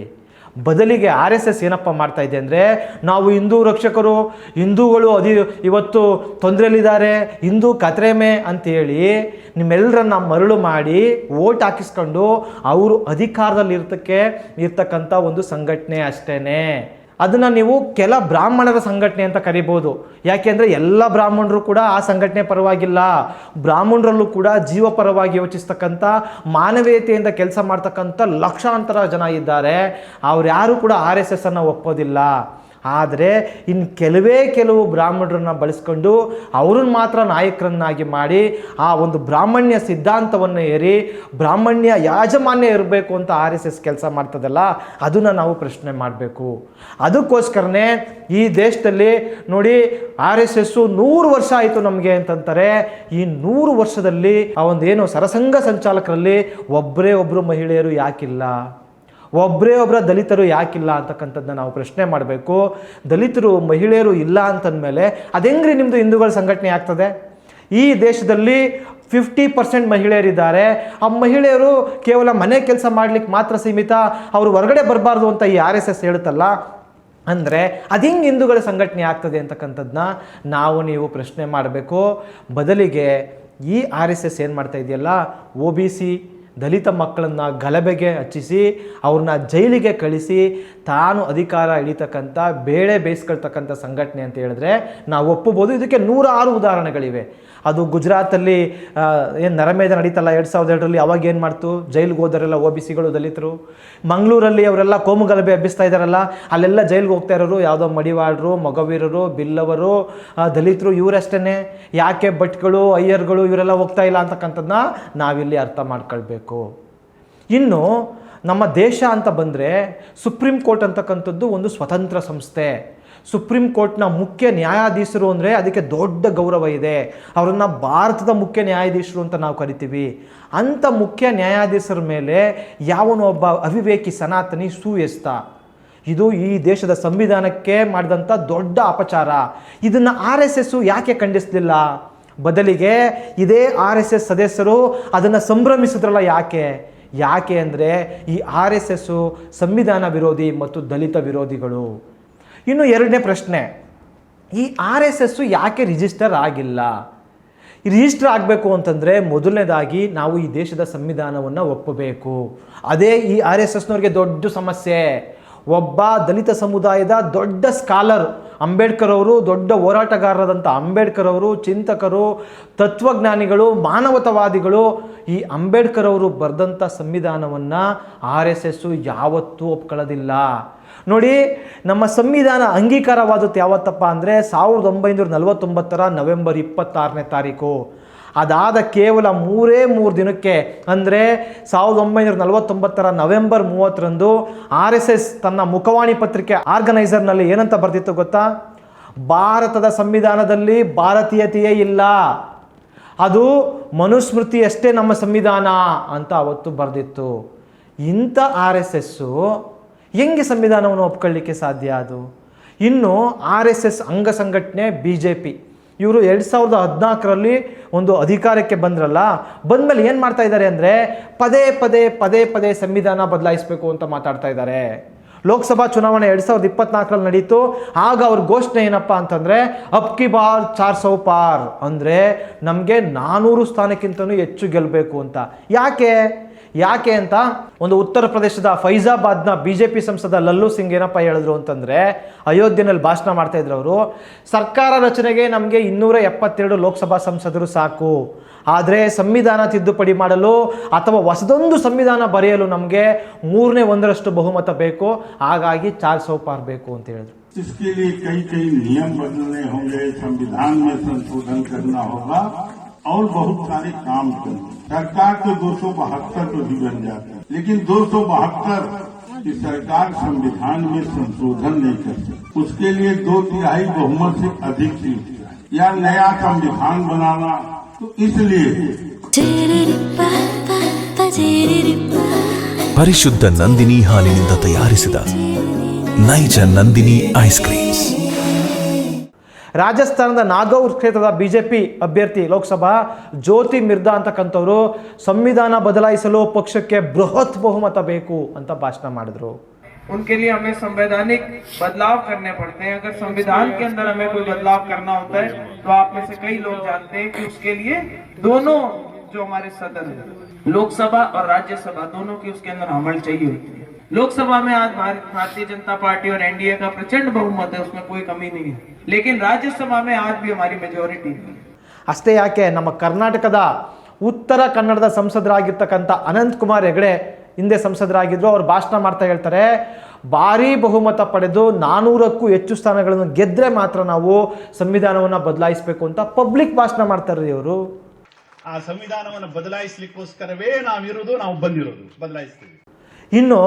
ಬದಲಿಗೆ ಆರ್ ಎಸ್ ಎಸ್ ಏನಪ್ಪ ಮಾಡ್ತಾ ಇದೆ ಅಂದರೆ, ನಾವು ಹಿಂದೂ ರಕ್ಷಕರು, ಹಿಂದೂಗಳು ಅದಿ, ಇವತ್ತು ತೊಂದರೆಯಲ್ಲಿದ್ದಾರೆ, ಹಿಂದೂ ಕತ್ರೆಮೆ ಅಂತೇಳಿ ನಿಮ್ಮೆಲ್ಲರನ್ನ ಮರಳು ಮಾಡಿ ಓಟ್ ಹಾಕಿಸ್ಕೊಂಡು ಅವರು ಅಧಿಕಾರದಲ್ಲಿ ಇರ್ತಕ್ಕೆ ಇರ್ತಕ್ಕಂಥ ಒಂದು ಸಂಘಟನೆ ಅಷ್ಟೇನೆ. ಅದನ್ನು ನೀವು ಕೆಲ ಬ್ರಾಹ್ಮಣರ ಸಂಘಟನೆ ಅಂತ ಕರಿಬೋದು. ಯಾಕೆಂದರೆ ಎಲ್ಲ ಬ್ರಾಹ್ಮಣರು ಕೂಡ ಆ ಸಂಘಟನೆ ಪರವಾಗಿಲ್ಲ. ಬ್ರಾಹ್ಮಣರಲ್ಲೂ ಕೂಡ ಜೀವ ಪರವಾಗಿ ಯೋಚಿಸ್ತಕ್ಕಂಥ, ಮಾನವೀಯತೆಯಿಂದ ಕೆಲಸ ಮಾಡ್ತಕ್ಕಂಥ ಲಕ್ಷಾಂತರ ಜನ ಇದ್ದಾರೆ. ಅವ್ರು ಯಾರೂ ಕೂಡ ಆರ್ ಎಸ್ ಎಸ್ ಅನ್ನು ಒಪ್ಪೋದಿಲ್ಲ. ಆದರೆ ಇನ್ನು ಕೆಲವೇ ಕೆಲವು ಬ್ರಾಹ್ಮಣರನ್ನ ಬಳಸ್ಕೊಂಡು ಅವ್ರನ್ನ ಮಾತ್ರ ನಾಯಕರನ್ನಾಗಿ ಮಾಡಿ ಆ ಒಂದು ಬ್ರಾಹ್ಮಣ್ಯ ಸಿದ್ಧಾಂತವನ್ನು ಏರಿ ಬ್ರಾಹ್ಮಣ್ಯ ಯಾಜಮಾನ್ಯ ಇರಬೇಕು ಅಂತ ಆರ್ ಎಸ್ ಎಸ್ ಕೆಲಸ ಮಾಡ್ತದಲ್ಲ, ಅದನ್ನು ನಾವು ಪ್ರಶ್ನೆ ಮಾಡಬೇಕು. ಅದಕ್ಕೋಸ್ಕರನೇ ಈ ದೇಶದಲ್ಲಿ ನೋಡಿ ಆರ್ ಎಸ್ ಎಸ್ಸು ನೂರು ವರ್ಷ ಆಯಿತು ನಮಗೆ ಅಂತಂತಾರೆ. ಈ ನೂರು ವರ್ಷದಲ್ಲಿ ಆ ಒಂದು ಏನು ಸರಸಂಘ ಸಂಚಾಲಕರಲ್ಲಿ ಒಬ್ಬರೇ ಒಬ್ಬರು ಮಹಿಳೆಯರು ಯಾಕಿಲ್ಲ. ಒಬ್ಬರೇ ಒಬ್ಬರ ದಲಿತರು ಯಾಕಿಲ್ಲ ಅಂತಕ್ಕಂಥದ್ದನ್ನ ನಾವು ಪ್ರಶ್ನೆ ಮಾಡಬೇಕು. ದಲಿತರು, ಮಹಿಳೆಯರು ಇಲ್ಲ ಅಂತಂದಮೇಲೆ ಅದೆಂಗ್ರಿ ನಿಮ್ಮದು ಹಿಂದೂಗಳ ಸಂಘಟನೆ ಆಗ್ತದೆ? ಈ ದೇಶದಲ್ಲಿ ಫಿಫ್ಟಿ ಪರ್ಸೆಂಟ್ ಮಹಿಳೆಯರಿದ್ದಾರೆ. ಆ ಮಹಿಳೆಯರು ಕೇವಲ ಮನೆ ಕೆಲಸ ಮಾಡ್ಲಿಕ್ಕೆ ಮಾತ್ರ ಸೀಮಿತ, ಅವರು ಹೊರಗಡೆ ಬರಬಾರ್ದು ಅಂತ ಈ ಆರ್ ಎಸ್ ಎಸ್ ಹೇಳುತ್ತಲ್ಲ? ಅಂದರೆ ಅದು ಹಿಂಗೆ ಹಿಂದೂಗಳ ಸಂಘಟನೆ ಆಗ್ತದೆ ಅಂತಕ್ಕಂಥದ್ದನ್ನ ನಾವು ನೀವು ಪ್ರಶ್ನೆ ಮಾಡಬೇಕು. ಬದಲಿಗೆ ಈ ಆರ್ ಎಸ್ ಎಸ್ ಏನು ಮಾಡ್ತಾ ಇದೆಯಲ್ಲ? ಒ ಬಿ ಸಿ ದಲಿತ ಮಕ್ಕಳನ್ನು ಗಲಭೆಗೆ ಹಚ್ಚಿಸಿ ಅವ್ರನ್ನ ಜೈಲಿಗೆ ಕಳಿಸಿ ತಾನು ಅಧಿಕಾರ ಹಿಡಿತಕ್ಕಂಥ ಬೇಳೆ ಬೇಯಿಸ್ಕೊಳ್ತಕ್ಕಂಥ ಸಂಘಟನೆ ಅಂತ ಹೇಳಿದ್ರೆ ನಾವು ಒಪ್ಪಬೋದು. ಇದಕ್ಕೆ ನೂರಾರು ಉದಾಹರಣೆಗಳಿವೆ. ಅದು ಗುಜರಾತಲ್ಲಿ ಏನು ನರಮೇಧ ನಡೀತಲ್ಲ ಎರಡು ಸಾವಿರದ ಎರಡರಲ್ಲಿ, ಅವಾಗ ಏನು ಮಾಡ್ತು? ಜೈಲಿಗೆ ಹೋದರೆಲ್ಲ ಒ ಬಿ ಸಿಗಳು ದಲಿತರು. ಮಂಗಳೂರಲ್ಲಿ ಅವರೆಲ್ಲ ಕೋಮು ಗಲಭೆ ಇದ್ದಾರಲ್ಲ, ಅಲ್ಲೆಲ್ಲ ಜೈಲಿಗೆ ಹೋಗ್ತಾ ಇರೋರು ಯಾವುದೋ ಮಡಿವಾಳರು, ಮೊಗವೀರರು, ಬಿಲ್ಲವರು ದಲಿತರು ಇವರಷ್ಟೇ ಯಾಕೆ ಭಟ್ಗಳು ಅಯ್ಯರ್ಗಳು ಇವರೆಲ್ಲ ಹೋಗ್ತಾ ಇಲ್ಲ ಅಂತಕ್ಕಂಥದ್ದನ್ನ ನಾವಿಲ್ಲಿ ಅರ್ಥ ಮಾಡ್ಕೊಳ್ಬೇಕು. ಇನ್ನು ನಮ್ಮ ದೇಶ ಅಂತ ಬಂದರೆ ಸುಪ್ರೀಂ ಕೋರ್ಟ್ ಅಂತಕ್ಕಂಥದ್ದು ಒಂದು ಸ್ವತಂತ್ರ ಸಂಸ್ಥೆ. ಸುಪ್ರೀಂ ಕೋರ್ಟ್ನ ಮುಖ್ಯ ನ್ಯಾಯಾಧೀಶರು ಅಂದರೆ ಅದಕ್ಕೆ ದೊಡ್ಡ ಗೌರವ ಇದೆ. ಅವರನ್ನು ಭಾರತದ ಮುಖ್ಯ ನ್ಯಾಯಾಧೀಶರು ಅಂತ ನಾವು ಕರಿತೀವಿ. ಅಂಥ ಮುಖ್ಯ ನ್ಯಾಯಾಧೀಶರ ಮೇಲೆ ಯಾವನು ಒಬ್ಬ ಅವಿವೇಕಿ ಸನಾತನಿ ಸೂಯಸ್ತ ಇದು ಈ ದೇಶದ ಸಂವಿಧಾನಕ್ಕೆ ಮಾಡಿದಂಥ ದೊಡ್ಡ ಅಪಚಾರ. ಇದನ್ನು ಆರ್ ಎಸ್ ಎಸ್ಸು ಯಾಕೆ ಖಂಡಿಸಲಿಲ್ಲ? ಬದಲಿಗೆ ಇದೇ ಆರ್ ಎಸ್ ಎಸ್ ಸದಸ್ಯರು ಅದನ್ನು ಸಂಭ್ರಮಿಸಿದ್ರಲ್ಲ ಯಾಕೆ? ಯಾಕೆ ಅಂದರೆ ಈ ಆರ್ ಎಸ್ ಎಸ್ಸು ಸಂವಿಧಾನ ವಿರೋಧಿ ಮತ್ತು ದಲಿತ ವಿರೋಧಿಗಳು. ಇನ್ನು ಎರಡನೇ ಪ್ರಶ್ನೆ, ಈ ಆರ್ ಎಸ್ ಎಸ್ಸು ಯಾಕೆ ರಿಜಿಸ್ಟರ್ ಆಗಿಲ್ಲ? ರಿಜಿಸ್ಟರ್ ಆಗಬೇಕು ಅಂತಂದರೆ ಮೊದಲನೇದಾಗಿ ನಾವು ಈ ದೇಶದ ಸಂವಿಧಾನವನ್ನು ಒಪ್ಪಬೇಕು. ಅದೇ ಈ ಆರ್ ಎಸ್ ಎಸ್ನವ್ರಿಗೆ ದೊಡ್ಡ ಸಮಸ್ಯೆ. ಒಬ್ಬ ದಲಿತ ಸಮುದಾಯದ ದೊಡ್ಡ ಸ್ಕಾಲರ್, ಅಂಬೇಡ್ಕರ್ ಅವರು, ದೊಡ್ಡ ಹೋರಾಟಗಾರರಾದಂಥ ಅಂಬೇಡ್ಕರ್ ಅವರು, ಚಿಂತಕರು, ತತ್ವಜ್ಞಾನಿಗಳು, ಮಾನವತಾವಾದಿಗಳು ಈ ಅಂಬೇಡ್ಕರ್ ಅವರು ಬರೆದಂಥ ಸಂವಿಧಾನವನ್ನು ಆರ್ ಎಸ್ ಎಸ್ಸು ಯಾವತ್ತೂ ಒಪ್ಕೊಳ್ಳೋದಿಲ್ಲ. ನೋಡಿ, ನಮ್ಮ ಸಂವಿಧಾನ ಅಂಗೀಕಾರವಾದದ್ದು ಯಾವತ್ತಪ್ಪ ಅಂದರೆ ಸಾವಿರದ ಒಂಬೈನೂರ ನಲವತ್ತೊಂಬತ್ತರ ನವೆಂಬರ್ ಇಪ್ಪತ್ತಾರನೇ ತಾರೀಕು. ಅದಾದ ಕೇವಲ ಮೂರೇ ಮೂರು ದಿನಕ್ಕೆ ಅಂದರೆ ಸಾವಿರದ ಒಂಬೈನೂರ ನಲವತ್ತೊಂಬತ್ತರ ನವೆಂಬರ್ ಮೂವತ್ತರಂದು ಆರ್ ಎಸ್ ಎಸ್ ತನ್ನ ಮುಖವಾಣಿ ಪತ್ರಿಕೆ ಆರ್ಗನೈಸರ್ನಲ್ಲಿ ಏನಂತ ಬರ್ದಿತ್ತು ಗೊತ್ತಾ? ಭಾರತದ ಸಂವಿಧಾನದಲ್ಲಿ ಭಾರತೀಯತೆಯೇ ಇಲ್ಲ. ಅದು ಮನುಸ್ಮೃತಿ ಮನುಸ್ಮೃತಿಯಷ್ಟೇ ನಮ್ಮ ಸಂವಿಧಾನ ಅಂತ ಅವತ್ತು ಬರೆದಿತ್ತು. ಇಂಥ ಆರ್ ಎಸ್ ಎಸ್ಸು ಹೆಂಗೆ ಸಂವಿಧಾನವನ್ನು ಒಪ್ಕೊಳ್ಳಿಕ್ಕೆ ಸಾಧ್ಯ ಅದು? ಇನ್ನು ಆರ್ ಎಸ್ ಎಸ್ ಅಂಗ ಸಂಘಟನೆ ಬಿ ಜೆ ಪಿ. ಇವರು ಎರಡು ಸಾವಿರದ ಹದಿನಾಲ್ಕರಲ್ಲಿ ಒಂದು ಅಧಿಕಾರಕ್ಕೆ ಬಂದ್ರಲ್ಲ, ಬಂದಮೇಲೆ ಏನು ಮಾಡ್ತಾ ಇದ್ದಾರೆ ಅಂದರೆ ಪದೇ ಪದೇ ಪದೇ ಪದೇ ಸಂವಿಧಾನ ಬದಲಾಯಿಸಬೇಕು ಅಂತ ಮಾತಾಡ್ತಾ ಇದ್ದಾರೆ. ಲೋಕಸಭಾ ಚುನಾವಣೆ ಎರಡು ಸಾವಿರದ ಇಪ್ಪತ್ನಾಲ್ಕರಲ್ಲಿ ನಡೀತು. ಆಗ ಅವ್ರ ಘೋಷಣೆ ಏನಪ್ಪ ಅಂತಂದರೆ ಅಪ್ಕಿ ಬಾರ್ ಚಾರ್ ಸೌ ಪಾರ್. ಅಂದರೆ, ನಮಗೆ ನಾನೂರು ಸ್ಥಾನಕ್ಕಿಂತನೂ ಹೆಚ್ಚು ಗೆಲ್ಲಬೇಕು ಅಂತ. ಯಾಕೆ? ಯಾಕೆ ಅಂತ ಒಂದು ಉತ್ತರ ಪ್ರದೇಶದ ಫೈಜಾಬಾದ್ನ ಬಿ ಜೆ ಪಿ ಸಂಸದ ಲಲ್ಲು ಸಿಂಗ್ ಏನಪ್ಪ ಹೇಳಿದ್ರು ಅಂತಂದರೆ ಅಯೋಧ್ಯೆನಲ್ಲಿ ಭಾಷಣ ಮಾಡ್ತಾ ಇದ್ರು ಅವರು ಸರ್ಕಾರ ರಚನೆಗೆ ನಮಗೆ ಇನ್ನೂರ ಎಪ್ಪತ್ತೆರಡು ಲೋಕಸಭಾ ಸಂಸದರು ಸಾಕು ಆದರೆ ಸಂವಿಧಾನ ತಿದ್ದುಪಡಿ ಮಾಡಲು ಅಥವಾ ಹೊಸದೊಂದು ಸಂವಿಧಾನ ಬರೆಯಲು ನಮಗೆ ಮೂರನೇ ಒಂದರಷ್ಟು ಬಹುಮತ ಬೇಕು ಹಾಗಾಗಿ ಚಾರ್ ಸೌಪಾರ್ ಬೇಕು ಅಂತ ಹೇಳಿದ್ರು इसके लिए कई कई नियम बदलने होंगे संविधान में संशोधन करना होगा और बहुत सारे काम कर सरकार तो दो सौ बहत्तर तो भी बन जाती है लेकिन दो सौ बहत्तर की सरकार संविधान में संशोधन नहीं कर सकती उसके लिए दो तिहाई बहुमत से अधिक सीट चाहिए या नया संविधान बनाना तो इसलिए ಪರಿಶುದ್ಧ ನಂದಿನಿ ಹಾಲಿನಿಂದ ತಯಾರಿಸಿದ ನೈಜ ನಂದಿನಿ ಐಸ್ ಕ್ರೀಮ್ಸ್ ರಾಜಸ್ಥಾನದ ನಾಗೌರ್ ಕ್ಷೇತ್ರದ ಬಿ ಜೆ ಪಿ ಅಭ್ಯರ್ಥಿ ಲೋಕಸಭಾ ಜ್ಯೋತಿ ಮಿರ್ದಾ ಅಂತಕ್ಕಂಥವ್ರು ಸಂವಿಧಾನ ಬದಲಾಯಿಸಲು ಪಕ್ಷಕ್ಕೆ ಬೃಹತ್ ಬಹುಮತ ಬೇಕು ಅಂತ ಭಾಷಣ ಮಾಡಿದ್ರು उनके लिए हमें संवैधानिक बदलाव करने पड़ते हैं अगर संविधान के अंदर हमें कोई बदलाव करना होता है तो आप में से कई लोग जानते हैं कि उसके लिए दोनों जो हमारे सदन है लोकसभा और राज्यसभा दोनों की उसके अंदर अमल चाहिए होती है लोकसभा में आज भारत भारतीय जनता पार्टी और एनडीए का प्रचंड बहुमत है उसमें कोई कमी नहीं है ಲೇಕಿನ್ ರಾಜ್ಯಸಭಾ ಮೇ ಆಜ್ ಬಿ ಹಮಾರಿ ಮೆಜಾರಿಟಿ ಅಷ್ಟೇ ಯಾಕೆ ನಮ್ಮ ಕರ್ನಾಟಕದ ಉತ್ತರ ಕನ್ನಡದ ಸಂಸದರಾಗಿರ್ತಕ್ಕಂಥ ಅನಂತ್ ಕುಮಾರ್ ಹೆಗಡೆ ಹಿಂದೆ ಸಂಸದರಾಗಿದ್ರು ಅವ್ರು ಭಾಷಣ ಮಾಡ್ತಾ ಹೇಳ್ತಾರೆ ಭಾರೀ ಬಹುಮತ ಪಡೆದು ನಾನೂರಕ್ಕೂ ಹೆಚ್ಚು ಸ್ಥಾನಗಳನ್ನು ಗೆದ್ದರೆ ಮಾತ್ರ ನಾವು ಸಂವಿಧಾನವನ್ನು ಬದಲಾಯಿಸಬೇಕು ಅಂತ ಪಬ್ಲಿಕ್ ಭಾಷಣ ಮಾಡ್ತಾರೆ ಇವರು. ಆ ಸಂವಿಧಾನವನ್ನು ಬದಲಾಯಿಸಲಿಕ್ಕೋಸ್ಕರವೇ ನಾವಿರೋದು ನಾವು ಬಂದಿರೋದು ಬದಲಾಯಿಸ್ತೀವಿ. ಇನ್ನು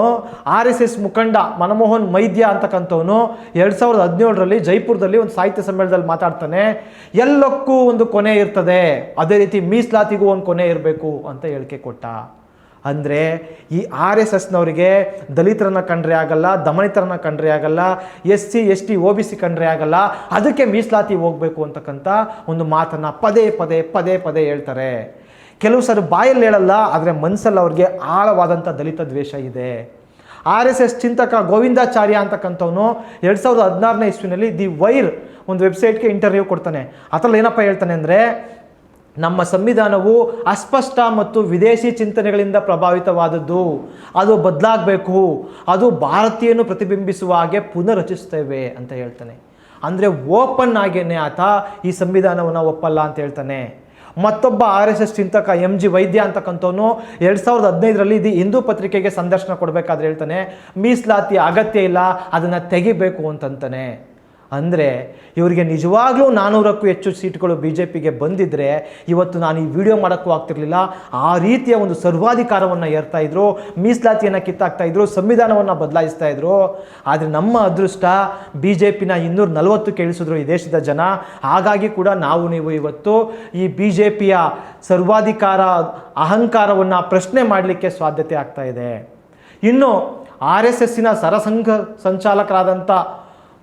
ಆರ್ ಎಸ್ ಎಸ್ ಮುಖಂಡ ಮನಮೋಹನ್ ಮೈದ್ಯ ಅಂತಕ್ಕಂಥವನು ಎರಡು ಸಾವಿರದ ಹದಿನೇಳರಲ್ಲಿ ಜೈಪುರದಲ್ಲಿ ಒಂದು ಸಾಹಿತ್ಯ ಸಮ್ಮೇಳನದಲ್ಲಿ ಮಾತಾಡ್ತಾನೆ, ಎಲ್ಲಕ್ಕೂ ಒಂದು ಕೊನೆ ಇರ್ತದೆ, ಅದೇ ರೀತಿ ಮೀಸಲಾತಿಗೂ ಒಂದು ಕೊನೆ ಇರಬೇಕು ಅಂತ ಹೇಳಿಕೆ ಕೊಟ್ಟ. ಅಂದರೆ ಈ ಆರ್ ಎಸ್ ಎಸ್ನವರಿಗೆ ದಲಿತರನ್ನ ಕಂಡ್ರೆ ಆಗಲ್ಲ, ದಮನಿತರನ್ನ ಕಂಡ್ರೆ ಆಗಲ್ಲ S C S T O B C ಕಂಡ್ರೆ ಆಗಲ್ಲ, ಅದಕ್ಕೆ ಮೀಸಲಾತಿ ಹೋಗಬೇಕು ಅಂತಕ್ಕಂಥ ಒಂದು ಮಾತನ್ನು ಪದೇ ಪದೇ ಪದೇ ಪದೇ ಹೇಳ್ತಾರೆ. ಕೆಲವು ಸರ್ ಬಾಯಲ್ಲಿ ಹೇಳಲ್ಲ, ಆದರೆ ಮನಸ್ಸಲ್ಲಿ ಅವ್ರಿಗೆ ಆಳವಾದಂಥ ದಲಿತ ದ್ವೇಷ ಇದೆ. ಆರ್ ಎಸ್ ಎಸ್ ಚಿಂತಕ ಗೋವಿಂದಾಚಾರ್ಯ ಅಂತಕ್ಕಂಥವನು ಎರಡು ಸಾವಿರದ ಹದಿನಾರನೇ ಇಸ್ವಿನಲ್ಲಿ ದಿ ವೈರ್ ಒಂದು ವೆಬ್ಸೈಟ್ಗೆ ಇಂಟರ್ವ್ಯೂ ಕೊಡ್ತಾನೆ. ಅದರಲ್ಲಿ ಏನಪ್ಪ ಹೇಳ್ತಾನೆ ಅಂದರೆ, ನಮ್ಮ ಸಂವಿಧಾನವು ಅಸ್ಪಷ್ಟ ಮತ್ತು ವಿದೇಶಿ ಚಿಂತನೆಗಳಿಂದ ಪ್ರಭಾವಿತವಾದದ್ದು. ಅದು ಬದಲಾಗಬೇಕು. ಅದು ಭಾರತೀಯನ್ನು ಪ್ರತಿಬಿಂಬಿಸುವ ಹಾಗೆ ಪುನರ್ರಚಿಸ್ತೇವೆ ಅಂತ ಹೇಳ್ತಾನೆ. ಅಂದರೆ ಓಪನ್ ಆಗೇನೆ ಆತ ಈ ಸಂವಿಧಾನವನ್ನು ಒಪ್ಪಲ್ಲ ಅಂತ ಹೇಳ್ತಾನೆ. ಮತ್ತೊಬ್ಬ ಆರ್ ಎಸ್ ಎಸ್ ಚಿಂತಕ ಎಂ ಜಿ ವೈದ್ಯ ಅಂತಕ್ಕಂಥವನು ಎರಡು ಸಾವಿರದ ಹದಿನೈದರಲ್ಲಿ ಇದು ಹಿಂದೂ ಪತ್ರಿಕೆಗೆ ಸಂದರ್ಶನ ಕೊಡಬೇಕಾದ್ರೆ ಹೇಳ್ತಾನೆ, ಮೀಸಲಾತಿ ಅಗತ್ಯ ಇಲ್ಲ, ಅದನ್ನು ತೆಗಿಬೇಕು ಅಂತಂತಾನೆ. ಅಂದರೆ ಇವರಿಗೆ ನಿಜವಾಗ್ಲೂ ನಾನ್ನೂರಕ್ಕೂ ಹೆಚ್ಚು ಸೀಟ್ಗಳು ಬಿ ಜೆ ಪಿಗೆ ಬಂದಿದ್ದರೆ ಇವತ್ತು ನಾನು ಈ ವಿಡಿಯೋ ಮಾಡೋಕ್ಕೂ ಆಗ್ತಿರ್ಲಿಲ್ಲ. ಆ ರೀತಿಯ ಒಂದು ಸರ್ವಾಧಿಕಾರವನ್ನು ಏರ್ತಾ ಇದ್ರು, ಮೀಸಲಾತಿಯನ್ನು ಕಿತ್ತಾಕ್ತಾ ಇದ್ರು, ಸಂವಿಧಾನವನ್ನು ಬದಲಾಯಿಸ್ತಾ ಇದ್ರು. ಆದರೆ ನಮ್ಮ ಅದೃಷ್ಟ ಬಿ ಜೆ ಪಿನ ಇನ್ನೂರ ನಲವತ್ತು ಕೇಳಿಸಿದ್ರು ಈ ದೇಶದ ಜನ. ಹಾಗಾಗಿ ಕೂಡ ನಾವು ನೀವು ಇವತ್ತು ಈ ಬಿ ಜೆ ಪಿಯ ಸರ್ವಾಧಿಕಾರ ಅಹಂಕಾರವನ್ನು ಪ್ರಶ್ನೆ ಮಾಡಲಿಕ್ಕೆ ಸಾಧ್ಯತೆ ಆಗ್ತಾ ಇದೆ. ಇನ್ನು ಆರ್ ಎಸ್ ಎಸ್ಸಿನ ಸರಸಂಘ ಸಂಚಾಲಕರಾದಂಥ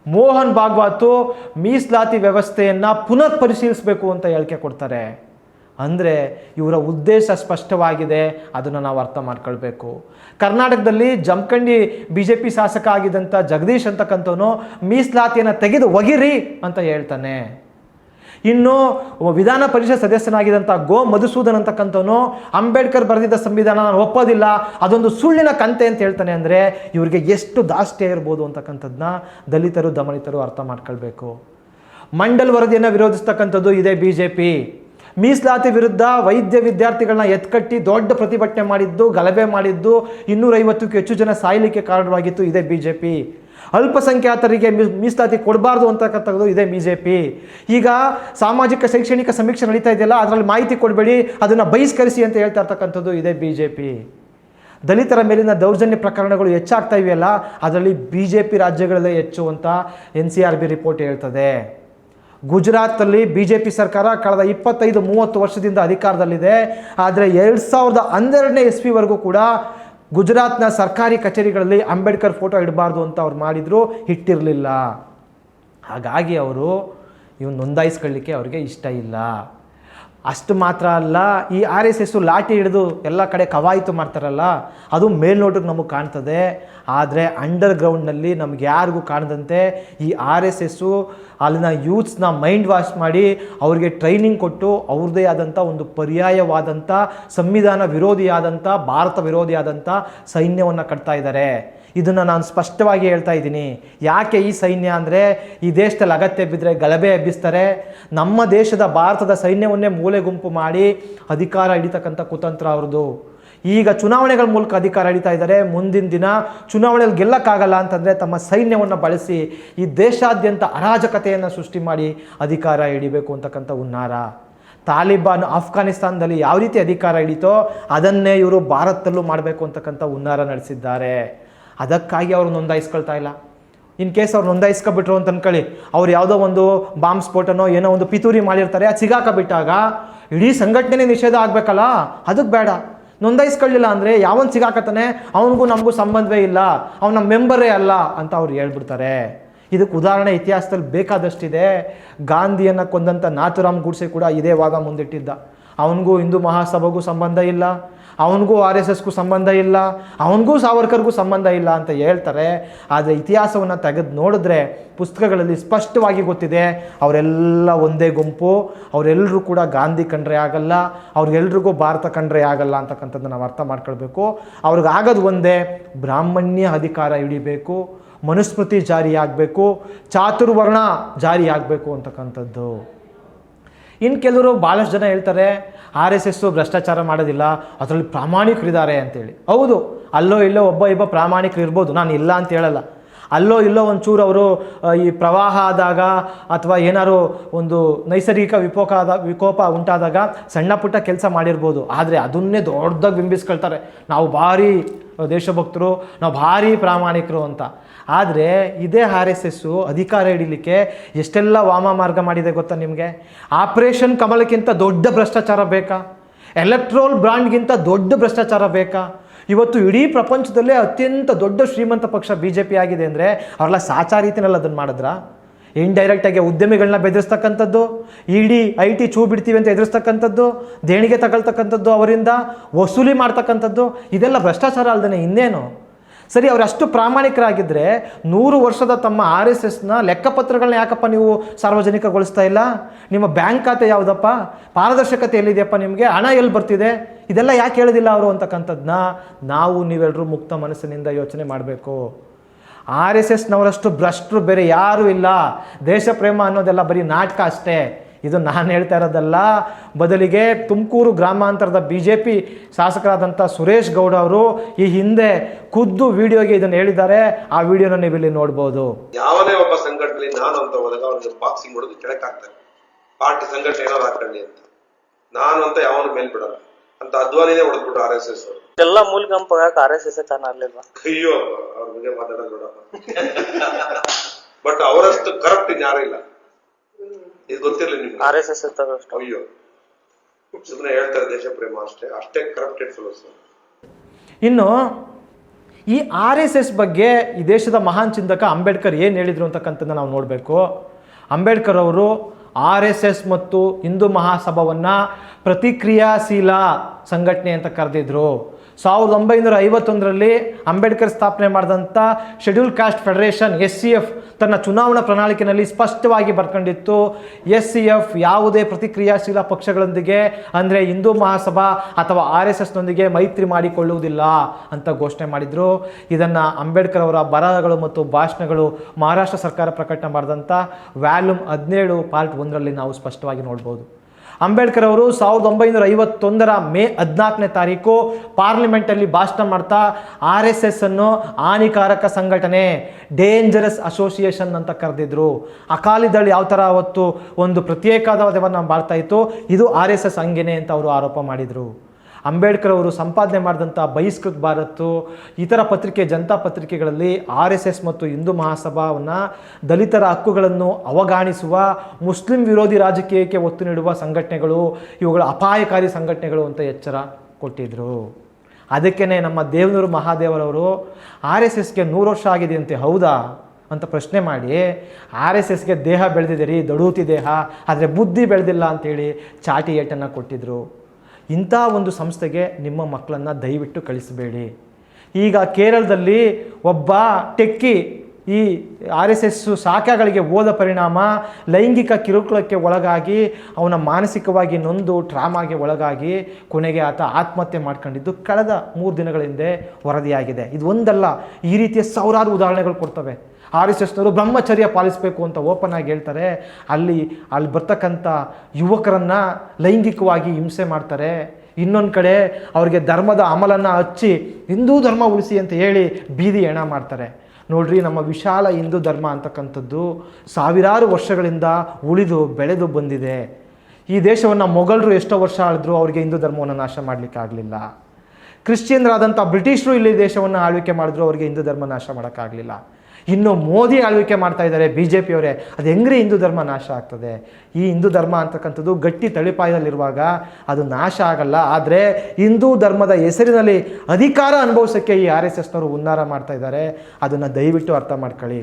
ಮೋಹನ್ ಭಾಗವತು ಮೀಸಲಾತಿ ವ್ಯವಸ್ಥೆಯನ್ನು ಪುನರ್ ಪರಿಶೀಲಿಸಬೇಕು ಅಂತ ಹೇಳಿಕೆ ಕೊಡ್ತಾರೆ. ಅಂದರೆ ಇವರ ಉದ್ದೇಶ ಸ್ಪಷ್ಟವಾಗಿದೆ, ಅದನ್ನು ನಾವು ಅರ್ಥ ಮಾಡ್ಕೊಳ್ಬೇಕು. ಕರ್ನಾಟಕದಲ್ಲಿ ಜಮಖಂಡಿ ಬಿ ಜೆ ಪಿ ಶಾಸಕ ಆಗಿದ್ದಂಥ ಜಗದೀಶ್ ಅಂತಕ್ಕಂಥವನು ಮೀಸಲಾತಿಯನ್ನು ತೆಗೆದು ಒಗಿರಿ ಅಂತ ಹೇಳ್ತಾನೆ. ಇನ್ನು ವಿಧಾನ ಪರಿಷತ್ ಸದಸ್ಯನಾಗಿದ್ದಂಥ ಗೋ ಮಧುಸೂದನ್ ಅಂತಕ್ಕಂಥವನು ಅಂಬೇಡ್ಕರ್ ಬರೆದಿದ್ದ ಸಂವಿಧಾನ ನಾನು ಒಪ್ಪೋದಿಲ್ಲ, ಅದೊಂದು ಸುಳ್ಳಿನ ಕಂತೆ ಅಂತ ಹೇಳ್ತಾನೆ ಅಂದರೆ ಇವರಿಗೆ ಎಷ್ಟು ದಾಷ್ಟ್ಯ ಇರ್ಬೋದು ಅಂತಕ್ಕಂಥದ್ದನ್ನ ದಲಿತರು, ದಮನಿತರು ಅರ್ಥ ಮಾಡ್ಕೊಳ್ಬೇಕು. ಮಂಡಲ್ ವರದಿಯನ್ನು ವಿರೋಧಿಸ್ತಕ್ಕಂಥದ್ದು ಇದೇ ಬಿ ಜೆ ಪಿ ಮೀಸಲಾತಿ ವಿರುದ್ಧ ವೈದ್ಯ ವಿದ್ಯಾರ್ಥಿಗಳನ್ನ ಎತ್ಕಟ್ಟಿ ದೊಡ್ಡ ಪ್ರತಿಭಟನೆ ಮಾಡಿದ್ದು, ಗಲಭೆ ಮಾಡಿದ್ದು ಇನ್ನೂರೈವತ್ತಕ್ಕೂ ಹೆಚ್ಚು ಜನ ಸಾಯಲಿಕ್ಕೆ ಕಾರಣವಾಗಿತ್ತು ಇದೇ ಬಿ ಜೆ ಪಿ ಅಲ್ಪಸಂಖ್ಯಾತರಿಗೆ ಮೀಸಲಾತಿ ಕೊಡಬಾರ್ದು ಅಂತಕ್ಕಂಥದ್ದು ಇದೆ ಬಿ ಜೆ ಪಿ ಈಗ ಸಾಮಾಜಿಕ, ಶೈಕ್ಷಣಿಕ ಸಮೀಕ್ಷೆ ನಡೀತಾ ಇದೆಯಲ್ಲ, ಅದರಲ್ಲಿ ಮಾಹಿತಿ ಕೊಡಬೇಡಿ, ಅದನ್ನು ಬಹಿಷ್ಕರಿಸಿ ಅಂತ ಹೇಳ್ತಾ ಇರ್ತಕ್ಕಂಥದ್ದು ಇದೆ ಬಿ ಜೆ ಪಿ ದಲಿತರ ಮೇಲಿನ ದೌರ್ಜನ್ಯ ಪ್ರಕರಣಗಳು ಹೆಚ್ಚಾಗ್ತಾ ಇವೆಯಲ್ಲ, ಅದರಲ್ಲಿ ಬಿ ಜೆ ಪಿ ರಾಜ್ಯಗಳಲ್ಲೇ ಹೆಚ್ಚು ಅಂತ N C R B report ಹೇಳ್ತದೆ. ಗುಜರಾತಲ್ಲಿ ಬಿ ಜೆ ಪಿ ಸರ್ಕಾರ ಕಳೆದ ಇಪ್ಪತ್ತೈದು, ಮೂವತ್ತು ವರ್ಷದಿಂದ ಅಧಿಕಾರದಲ್ಲಿದೆ, ಆದರೆ ಎರಡು ಸಾವಿರದ ಹನ್ನೆರಡನೇ ಇಸ್ವಿವರೆಗೂ ಕೂಡ ಗುಜರಾತ್ನ ಸರ್ಕಾರಿ ಕಚೇರಿಗಳಲ್ಲಿ ಅಂಬೇಡ್ಕರ್ ಫೋಟೋ ಇಡಬಾರ್ದು ಅಂತ ಅವ್ರು ಮಾಡಿದ್ರು ಇಟ್ಟಿರಲಿಲ್ಲ ಹಾಗಾಗಿ ಅವರು ಇವ್ನು ನೋಂದಾಯಿಸ್ಕೊಳ್ಳಿಕ್ಕೆ ಅವ್ರಿಗೆ ಇಷ್ಟ ಇಲ್ಲ. ಅಷ್ಟು ಮಾತ್ರ ಅಲ್ಲ, ಈ ಆರ್ ಎಸ್ ಎಸ್ಸು ಲಾಠಿ ಹಿಡಿದು ಎಲ್ಲ ಕಡೆ ಕವಾಯಿತು ಮಾಡ್ತಾರಲ್ಲ, ಅದು ಮೇಲ್ನೋಟಕ್ಕೆ ನಮಗೆ ಕಾಣ್ತದೆ. ಆದರೆ ಅಂಡರ್ ಗ್ರೌಂಡ್ನಲ್ಲಿ ನಮ್ಗೆ ಯಾರಿಗೂ ಕಾಣದಂತೆ ಈ ಆರ್ ಎಸ್ ಎಸ್ಸು ಅಲ್ಲಿನ ಯೂತ್ಸ್ನ ಮೈಂಡ್ ವಾಶ್ ಮಾಡಿ ಅವ್ರಿಗೆ ಟ್ರೈನಿಂಗ್ ಕೊಟ್ಟು ಅವ್ರದ್ದೇ ಆದಂಥ ಒಂದು ಪರ್ಯಾಯವಾದಂಥ ಸಂವಿಧಾನ ವಿರೋಧಿಯಾದಂಥ ಭಾರತ ವಿರೋಧಿಯಾದಂಥ ಸೈನ್ಯವನ್ನು ಕಟ್ತಾ ಇದ್ದಾರೆ ಇದನ್ನು ನಾನು ಸ್ಪಷ್ಟವಾಗಿ ಹೇಳ್ತಾ ಇದ್ದೀನಿ. ಯಾಕೆ ಈ ಸೈನ್ಯ ಅಂದರೆ ಈ ದೇಶದಲ್ಲಿ ಅಗತ್ಯ ಬಿದ್ದರೆ ಗಲಭೆ ಎಬ್ಬಿಸ್ತಾರೆ. ನಮ್ಮ ದೇಶದ ಭಾರತದ ಸೈನ್ಯವನ್ನೇ ಮೂಲೆ ಗುಂಪು ಮಾಡಿ ಅಧಿಕಾರ ಹಿಡಿತಕ್ಕಂಥ ಕುತಂತ್ರ ಅವ್ರದ್ದು. ಈಗ ಚುನಾವಣೆಗಳ ಮೂಲಕ ಅಧಿಕಾರ ಹಿಡಿತಾ ಇದ್ದಾರೆ. ಮುಂದಿನ ದಿನ ಚುನಾವಣೆಯಲ್ಲಿ ಗೆಲ್ಲಕ್ಕಾಗಲ್ಲ ಅಂತಂದರೆ ತಮ್ಮ ಸೈನ್ಯವನ್ನು ಬಳಸಿ ಈ ದೇಶಾದ್ಯಂತ ಅರಾಜಕತೆಯನ್ನು ಸೃಷ್ಟಿ ಮಾಡಿ ಅಧಿಕಾರ ಹಿಡಿಬೇಕು ಅಂತಕ್ಕಂಥ ಹುನ್ನಾರ. ತಾಲಿಬಾನ್ ಆಫ್ಘಾನಿಸ್ತಾನದಲ್ಲಿ ಯಾವ ರೀತಿ ಅಧಿಕಾರ ಹಿಡಿತೋ ಅದನ್ನೇ ಇವರು ಭಾರತದಲ್ಲೂ ಮಾಡಬೇಕು ಅಂತಕ್ಕಂಥ ಹುನ್ನಾರ ನಡೆಸಿದ್ದಾರೆ. ಅದಕ್ಕಾಗಿ ಅವರು ನೋಂದಾಯಿಸ್ಕೊಳ್ತಾ ಇಲ್ಲ. ಇನ್ ಕೇಸ್ ಅವ್ರು ನೋಂದಾಯಿಸ್ಕೊಬಿಟ್ರು ಅಂತ ಅನ್ಕೊಳ್ಳಿ. ಅವ್ರು ಯಾವುದೋ ಒಂದು ಬಾಂಬ್ ಸ್ಫೋಟನೋ ಏನೋ ಒಂದು ಪಿತೂರಿ ಮಾಡಿರ್ತಾರೆ. ಅದು ಸಿಗಾಕಬಿಟ್ಟಾಗ ಇಡೀ ಸಂಘಟನೆ ನಿಷೇಧ ಆಗಬೇಕಲ್ಲ? ಅದಕ್ಕೆ ಬೇಡ. ನೋಂದಾಯಿಸ್ಕೊಳ್ಳಿಲ್ಲ ಅಂದರೆ ಯಾವನ್ ಸಿಗಾಕತ್ತಾನೆ? ಅವನಿಗೂ ನಮಗೂ ಸಂಬಂಧವೇ ಇಲ್ಲ. ಅವ್ನ ಮೆಂಬರೇ ಅಲ್ಲ ಅಂತ ಅವ್ರು ಹೇಳ್ಬಿಡ್ತಾರೆ. ಇದಕ್ಕೆ ಉದಾಹರಣೆ ಇತಿಹಾಸದಲ್ಲಿ ಬೇಕಾದಷ್ಟಿದೆ. ಗಾಂಧಿಯನ್ನು ಕೊಂದಂಥ ನಾಥುರಾಮ್ ಗೂಡ್ಸೆ ಕೂಡ ಇದೇ ವಾದ ಮುಂದಿಟ್ಟಿದ್ದ. ಅವನಿಗೂ ಹಿಂದೂ ಮಹಾಸಭೆಗೂ ಸಂಬಂಧ ಇಲ್ಲ. ಅವನಿಗೂ ಆರ್ ಎಸ್ ಎಸ್ಗೂ ಸಂಬಂಧ ಇಲ್ಲ, ಅವನಿಗೂ ಸಾವರ್ಕರ್ಗೂ ಸಂಬಂಧ ಇಲ್ಲ ಅಂತ ಹೇಳ್ತಾರೆ. ಆದರೆ ಇತಿಹಾಸವನ್ನು ತೆಗೆದು ನೋಡಿದ್ರೆ ಪುಸ್ತಕಗಳಲ್ಲಿ ಸ್ಪಷ್ಟವಾಗಿ ಗೊತ್ತಿದೆ, ಅವರೆಲ್ಲ ಒಂದೇ ಗುಂಪು ಅವರೆಲ್ಲರೂ ಕೂಡ ಗಾಂಧಿ ಕಂಡ್ರೆ ಆಗಲ್ಲ ಅವ್ರಿಗೆಲ್ರಿಗೂ ಭಾರತ ಕಂಡ್ರೆ ಆಗಲ್ಲ ಅಂತಕ್ಕಂಥದ್ದು ನಾವು ಅರ್ಥ ಮಾಡ್ಕೊಳ್ಬೇಕು. ಅವ್ರಿಗಾಗೋದು ಒಂದೇ ಬ್ರಾಹ್ಮಣ್ಯ ಅಧಿಕಾರ ಹಿಡಿಬೇಕು, ಮನುಸ್ಮೃತಿ ಜಾರಿಯಾಗಬೇಕು ಚಾತುರ್ವರ್ಣ ಜಾರಿಯಾಗಬೇಕು ಅಂತಕ್ಕಂಥದ್ದು. ಇನ್ನು ಕೆಲವರು ಭಾಳಷ್ಟು ಜನ ಹೇಳ್ತಾರೆ, ಆರ್ ಎಸ್ ಎಸ್ಸು ಭ್ರಷ್ಟಾಚಾರ ಮಾಡೋದಿಲ್ಲ, ಅದರಲ್ಲಿ ಪ್ರಾಮಾಣಿಕರಿದ್ದಾರೆ ಅಂತೇಳಿ. ಹೌದು, ಅಲ್ಲೋ ಇಲ್ಲೋ ಒಬ್ಬ ಇಬ್ಬ ಪ್ರಾಮಾಣಿಕರು ಇರ್ಬೋದು, ನಾನು ಇಲ್ಲ ಅಂತ ಹೇಳಲ್ಲ. ಅಲ್ಲೋ ಇಲ್ಲೋ ಒಂಚೂರು ಅವರು ಈ ಪ್ರವಾಹ ಆದಾಗ ಅಥವಾ ಏನಾರು ಒಂದು ನೈಸರ್ಗಿಕ ವಿಕೋಪ ಆದ, ವಿಕೋಪ ಉಂಟಾದಾಗ ಸಣ್ಣ ಪುಟ್ಟ ಕೆಲಸ ಮಾಡಿರ್ಬೋದು, ಆದರೆ ಅದನ್ನೇ ದೊಡ್ಡದಾಗಿ ಬಿಂಬಿಸ್ಕೊಳ್ತಾರೆ. ನಾವು ಭಾರಿ ದೇಶಭಕ್ತರು, ನಾವು ಭಾರಿ ಪ್ರಾಮಾಣಿಕರು ಅಂತ. ಆದರೆ ಇದೇ ಆರ್ ಎಸ್ ಎಸ್ಸು ಅಧಿಕಾರ ಹಿಡಿಲಿಕ್ಕೆ ಎಷ್ಟೆಲ್ಲ ವಾಮ ಮಾರ್ಗ ಮಾಡಿದೆ ಗೊತ್ತಾ ನಿಮಗೆ? ಆಪರೇಷನ್ ಕಮಲಕ್ಕಿಂತ ದೊಡ್ಡ ಭ್ರಷ್ಟಾಚಾರ ಬೇಕಾ? ಎಲೆಕ್ಟ್ರೋಲ್ ಬ್ರಾಂಡ್ಗಿಂತ ದೊಡ್ಡ ಭ್ರಷ್ಟಾಚಾರ ಬೇಕಾ? ಇವತ್ತು ಇಡೀ ಪ್ರಪಂಚದಲ್ಲೇ ಅತ್ಯಂತ ದೊಡ್ಡ ಶ್ರೀಮಂತ ಪಕ್ಷ ಬಿ ಜೆ ಪಿ ಆಗಿದೆ ಅಂದರೆ ಅವರೆಲ್ಲ ಸಾಚಾ ರೀತಿನಲ್ಲಿ ಅದನ್ನು ಮಾಡಿದ್ರಾ? ಇಂಡೈರೆಕ್ಟಾಗಿ ಉದ್ಯಮಿಗಳನ್ನ ಬೆದರಿಸ್ತಕ್ಕಂಥದ್ದು, ಇಡಿ ಐ ಟಿ ಚೂ ಬಿಡ್ತೀವಿ ಅಂತ ಎದುರಿಸ್ತಕ್ಕಂಥದ್ದು, ದೇಣಿಗೆ ತಗೊಳ್ತಕ್ಕಂಥದ್ದು ಅವರಿಂದ ವಸೂಲಿ ಮಾಡ್ತಕ್ಕಂಥದ್ದು, ಇದೆಲ್ಲ ಭ್ರಷ್ಟಾಚಾರ ಅಲ್ಲದೇ ಇನ್ನೇನು? ಸರಿ, ಅವ್ರು ಅಷ್ಟು ಪ್ರಾಮಾಣಿಕರಾಗಿದ್ದರೆ ನೂರು ವರ್ಷದ ತಮ್ಮ ಆರ್ ಎಸ್ ಎಸ್ನ ಲೆಕ್ಕಪತ್ರಗಳನ್ನ ಯಾಕಪ್ಪ ನೀವು ಸಾರ್ವಜನಿಕಗೊಳಿಸ್ತಾ ಇಲ್ಲ? ನಿಮ್ಮ ಬ್ಯಾಂಕ್ ಖಾತೆ ಯಾವುದಪ್ಪ? ಪಾರದರ್ಶಕತೆ ಎಲ್ಲಿದೆಯಪ್ಪ ನಿಮಗೆ? ಹಣ ಎಲ್ಲಿ ಬರ್ತಿದೆ? ಇದೆಲ್ಲ ಯಾಕೆ ಹೇಳೋದಿಲ್ಲ ಅವರು ಅಂತಕ್ಕಂಥದ್ದನ್ನ ನಾವು ನೀವೆಲ್ಲರೂ ಮುಕ್ತ ಮನಸ್ಸಿನಿಂದ ಯೋಚನೆ ಮಾಡಬೇಕು. ಆರ್ ಎಸ್ ಎಸ್ನವರಷ್ಟು ಭ್ರಷ್ಟರು ಬೇರೆ ಯಾರೂ ಇಲ್ಲ. ದೇಶ ಪ್ರೇಮ ಅನ್ನೋದೆಲ್ಲ ಬರೀ ನಾಟಕ ಅಷ್ಟೇ. ಇದು ನಾನು ಹೇಳ್ತಾ ಇರೋದಲ್ಲ. ಬದಲಿಗೆ ತುಮಕೂರು ಗ್ರಾಮಾಂತರದ ಬಿ ಜೆ ಪಿ ಶಾಸಕರಾದಂಥ ಸುರೇಶ್ ಗೌಡ ಅವರು ಈ ಹಿಂದೆ ಖುದ್ದು ವಿಡಿಯೋಗೆ ಇದನ್ನು ಹೇಳಿದ್ದಾರೆ. ಆ ವಿಡಿಯೋನ ನೀವು ಇಲ್ಲಿ ನೋಡ್ಬೋದು. ಯಾವುದೇ ಒಬ್ಬ ಸಂಘಟನೆ ನಾನು ಅಂತ ಹೋದಾಗ ಅವ್ರಿಗೆ ಬಾಕ್ಸಿಂಗ್ ಹೊಡೆದು ಕೆಳಕಾಗ್ತಾರೆ ಪಾರ್ಟಿ ಸಂಘಟನೆ ಏನಾದ್ರು ಹಾಕೊಳ್ಳಿ ಅಂತ. ನಾನು ಅಂತ ಯಾವನು ಮೇಲ್ ಬಿಡಲ್ಲ. ಅಂತ ಅದ್ವಾನಿನೇ ಹೊಡೆದ್ಬಿಟ್ಟು ಆರ್ ಎಸ್ ಎಸ್ ಎಲ್ಲ ಮೂಲ ಗಂಪ ಆರ್ ಎಸ್ ಎಸ್ ತಾನ ಆಗ್ಲಿಲ್ವಾ? ಅಯ್ಯೋ ಅವ್ರ ಬಗ್ಗೆ ಮಾತಾಡೋದು ಬಟ್ ಅವರಷ್ಟು ಕರಪ್ಟ್ ಇನ್ಯಾರು ಇಲ್ಲ. ಇದು ಗೊತ್ತಿರಲಿ ನಿಮ್ಗೆ. ಆರ್ ಎಸ್ ಎಸ್ ಅಷ್ಟು. ಅಯ್ಯೋ. ಸುಮ್ಮನೆ ಹೇಳ್ತಾರೆ ದೇಶ ಪ್ರೇಮ ಅಷ್ಟೇ. ಅಷ್ಟೇ ಕರಪ್ಟೆಡ್ ಫೆಲೋಸ್ ಇನ್ನು ಈ ಆರ್ ಎಸ್ ಎಸ್ ಬಗ್ಗೆ ಈ ದೇಶದ ಮಹಾನ್ ಚಿಂತಕ ಅಂಬೇಡ್ಕರ್ ಏನು ಹೇಳಿದರು ಅಂತಕ್ಕಂಥದ್ದು ನಾವು ನೋಡಬೇಕು. ಅಂಬೇಡ್ಕರ್ ಅವರು ಆರ್ ಎಸ್ ಎಸ್ ಮತ್ತು ಹಿಂದೂ ಮಹಾಸಭಾವನ್ನು ಪ್ರತಿಕ್ರಿಯಾಶೀಲ ಸಂಘಟನೆ ಅಂತ ಕರೆದಿದ್ರು. ಸಾವಿರದ ಒಂಬೈನೂರ ಐವತ್ತೊಂದರಲ್ಲಿ ಅಂಬೇಡ್ಕರ್ ಸ್ಥಾಪನೆ ಮಾಡಿದಂಥ schedule caste federation S C F ತನ್ನ ಚುನಾವಣಾ ಪ್ರಣಾಳಿಕೆಯಲ್ಲಿ ಸ್ಪಷ್ಟವಾಗಿ ಬರ್ಕೊಂಡಿತ್ತು. ಎಸ್ ಸಿ ಎಫ್ ಯಾವುದೇ ಪ್ರತಿಕ್ರಿಯಾಶೀಲ ಪಕ್ಷಗಳೊಂದಿಗೆ, ಅಂದರೆ ಹಿಂದೂ ಮಹಾಸಭಾ ಅಥವಾ ಆರ್ ಎಸ್ ಎಸ್ನೊಂದಿಗೆ ಮೈತ್ರಿ ಮಾಡಿಕೊಳ್ಳುವುದಿಲ್ಲ ಅಂತ ಘೋಷಣೆ ಮಾಡಿದರು. ಇದನ್ನು ಅಂಬೇಡ್ಕರ್ ಅವರ ಬರಹಗಳು ಮತ್ತು ಭಾಷಣಗಳು ಮಹಾರಾಷ್ಟ್ರ ಸರ್ಕಾರ ಪ್ರಕಟಣೆ ಮಾಡಿದಂಥ ವ್ಯಾಲ್ಯೂಮ್ ಹದಿನೇಳು ಪಾರ್ಟ್ ಒಂದರಲ್ಲಿ ನಾವು ಸ್ಪಷ್ಟವಾಗಿ ನೋಡ್ಬೋದು. ಅಂಬೇಡ್ಕರ್ ಅವರು ಸಾವಿರದ ಒಂಬೈನೂರ ಐವತ್ತೊಂದರ ಮೇ ಹದಿನಾಲ್ಕನೇ ತಾರೀಕು ಪಾರ್ಲಿಮೆಂಟಲ್ಲಿ ಭಾಷಣ ಮಾಡ್ತಾ ಆರ್ ಎಸ್ ಎಸ್ ಅನ್ನು ಹಾನಿಕಾರಕ ಸಂಘಟನೆ ಡೇಂಜರಸ್ ಅಸೋಸಿಯೇಷನ್ ಅಂತ ಕರೆದಿದ್ರು. ಅಕಾಲಿದಳು ಯಾವ ಥರ ಅವತ್ತು ಒಂದು ಪ್ರತ್ಯೇಕವಾದವನ್ನು ಮಾಡ್ತಾ ಇತ್ತು? ಇದು ಆರ್ ಎಸ್ ಎಸ್ ಹಂಗೇನೆ ಅಂತ ಅವರು ಆರೋಪ ಮಾಡಿದರು. ಅಂಬೇಡ್ಕರ್ ಅವರು ಸಂಪಾದನೆ ಮಾಡಿದಂಥ ಬಹಿಷ್ಕೃತ್ ಭಾರತ್ ಇತರ ಪತ್ರಿಕೆ, ಜನತಾ ಪತ್ರಿಕೆಗಳಲ್ಲಿ ಆರ್ ಎಸ್ ಎಸ್ ಮತ್ತು ಹಿಂದೂ ಮಹಾಸಭಾವನ್ನು ದಲಿತರ ಹಕ್ಕುಗಳನ್ನು ಅವಗಾಣಿಸುವ ಮುಸ್ಲಿಂ ವಿರೋಧಿ ರಾಜಕೀಯಕ್ಕೆ ಒತ್ತು ನೀಡುವ ಸಂಘಟನೆಗಳು, ಇವುಗಳ ಅಪಾಯಕಾರಿ ಸಂಘಟನೆಗಳು ಅಂತ ಎಚ್ಚರ ಕೊಟ್ಟಿದ್ದರು ಅದಕ್ಕೇ ನಮ್ಮ ದೇವನೂರು ಮಹಾದೇವರವರು ಆರ್ ಎಸ್ ಎಸ್ಗೆ ನೂರು ವರ್ಷ ಆಗಿದೆ ಅಂತೆ ಹೌದಾ? ಅಂತ ಪ್ರಶ್ನೆ ಮಾಡಿ, ಆರ್ ಎಸ್ ಎಸ್ಗೆ ದೇಹ ಬೆಳೆದಿದೆ ರೀ, ದಡೂತಿ ದೇಹ, ಆದರೆ ಬುದ್ಧಿ ಬೆಳೆದಿಲ್ಲ ಅಂತೇಳಿ ಚಾಟಿ ಏಟನ್ನು ಕೊಟ್ಟಿದ್ದರು ಇಂಥ ಒಂದು ಸಂಸ್ಥೆಗೆ ನಿಮ್ಮ ಮಕ್ಕಳನ್ನು ದಯವಿಟ್ಟು ಕಳಿಸಬೇಡಿ. ಈಗ ಕೇರಳದಲ್ಲಿ ಒಬ್ಬ ಟೆಕ್ಕಿ ಈ ಆರ್ ಎಸ್ ಎಸ್ ಶಾಖೆಗಳಿಗೆ ಹೋದ ಪರಿಣಾಮ ಲೈಂಗಿಕ ಕಿರುಕುಳಕ್ಕೆ ಒಳಗಾಗಿ ಅವನ ಮಾನಸಿಕವಾಗಿ ನೊಂದು ಟ್ರಾಮಾಗೆ ಒಳಗಾಗಿ ಕೊನೆಗೆ ಆತ ಆತ್ಮಹತ್ಯೆ ಮಾಡ್ಕೊಂಡಿದ್ದು ಕಳೆದ ಮೂರು ದಿನಗಳ ಹಿಂದೆ ವರದಿಯಾಗಿದೆ. ಇದು ಒಂದಲ್ಲ, ಈ ರೀತಿಯ ಸಾವಿರಾರು ಉದಾಹರಣೆಗಳು ಕೊಡ್ತವೆ. ಆರ್ ಎಸ್ ಎಸ್ನವರು ಬ್ರಹ್ಮಚರ್ಯ ಪಾಲಿಸಬೇಕು ಅಂತ ಓಪನ್ ಆಗಿ ಹೇಳ್ತಾರೆ. ಅಲ್ಲಿ ಅಲ್ಲಿ ಬರ್ತಕ್ಕಂಥ ಯುವಕರನ್ನು ಲೈಂಗಿಕವಾಗಿ ಹಿಂಸೆ ಮಾಡ್ತಾರೆ. ಇನ್ನೊಂದು ಕಡೆ ಅವರಿಗೆ ಧರ್ಮದ ಅಮಲನ್ನು ಹಚ್ಚಿ ಹಿಂದೂ ಧರ್ಮ ಉಳಿಸಿ ಅಂತ ಹೇಳಿ ಬೀದಿ ಹೆಣ ಮಾಡ್ತಾರೆ. ನೋಡ್ರಿ ನಮ್ಮ ವಿಶಾಲ ಹಿಂದೂ ಧರ್ಮ ಅಂತಕ್ಕಂಥದ್ದು ಸಾವಿರಾರು ವರ್ಷಗಳಿಂದ ಉಳಿದು ಬೆಳೆದು ಬಂದಿದೆ. ಈ ದೇಶವನ್ನು ಮೊಘಲರು ಎಷ್ಟೋ ವರ್ಷ ಆಳಿದ್ರು ಅವರಿಗೆ ಹಿಂದೂ ಧರ್ಮವನ್ನು ನಾಶ ಮಾಡಲಿಕ್ಕಾಗಲಿಲ್ಲ ಕ್ರಿಶ್ಚಿಯನ್ರಾದಂಥ ಬ್ರಿಟಿಷರು ಇಲ್ಲಿ ದೇಶವನ್ನು ಆಳ್ವಿಕೆ ಮಾಡಿದ್ರು ಅವರಿಗೆ ಹಿಂದೂ ಧರ್ಮ ನಾಶ ಮಾಡೋಕ್ಕಾಗಲಿಲ್ಲ. ಇನ್ನು ಮೋದಿ ಆಳ್ವಿಕೆ ಮಾಡ್ತಾ ಇದ್ದಾರೆ ಬಿ ಜೆ ಪಿಯವರೇ ಅದು ಹೆಂಗ್ರಿ ಹಿಂದೂ ಧರ್ಮ ನಾಶ ಆಗ್ತದೆ? ಈ ಹಿಂದೂ ಧರ್ಮ ಅಂತಕ್ಕಂಥದ್ದು ಗಟ್ಟಿ ತಳಿಪಾಯದಲ್ಲಿರುವಾಗ ಅದು ನಾಶ ಆಗಲ್ಲ. ಆದರೆ ಹಿಂದೂ ಧರ್ಮದ ಹೆಸರಿನಲ್ಲಿ ಅಧಿಕಾರ ಅನುಭವಿಸೋಕ್ಕೆ ಈ ಆರ್ ಎಸ್ ಎಸ್ನವರು ಉನ್ನಾರ ಮಾಡ್ತಾ ಇದ್ದಾರೆ. ಅದನ್ನು ದಯವಿಟ್ಟು ಅರ್ಥ ಮಾಡ್ಕೊಳ್ಳಿ.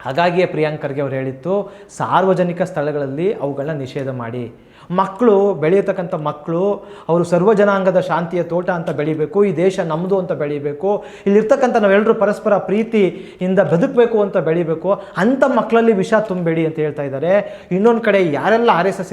ಹಾಗಾಗಿಯೇ ಪ್ರಿಯಾಂಕರ್ಗೆ ಅವ್ರು ಹೇಳಿತ್ತು ಸಾರ್ವಜನಿಕ ಸ್ಥಳಗಳಲ್ಲಿ ಅವುಗಳನ್ನ ನಿಷೇಧ ಮಾಡಿ. ಮಕ್ಕಳು, ಬೆಳೆಯತಕ್ಕಂಥ ಮಕ್ಕಳು, ಅವರು ಸರ್ವ ಜನಾಂಗದ ಶಾಂತಿಯ ತೋಟ ಅಂತ ಬೆಳಿಬೇಕು, ಈ ದೇಶ ನಮ್ಮದು ಅಂತ ಬೆಳಿಬೇಕು, ಇಲ್ಲಿರ್ತಕ್ಕಂಥ ನಾವೆಲ್ಲರೂ ಪರಸ್ಪರ ಪ್ರೀತಿಯಿಂದ ಬದುಕಬೇಕು ಅಂತ ಬೆಳಿಬೇಕು, ಅಂಥ ಮಕ್ಕಳಲ್ಲಿ ವಿಷ ತುಂಬಬೇಡಿ ಅಂತ ಹೇಳ್ತಾ ಇದ್ದಾರೆ. ಇನ್ನೊಂದು ಕಡೆ ಯಾರೆಲ್ಲ ಆರ್ ಎಸ್ ಎಸ್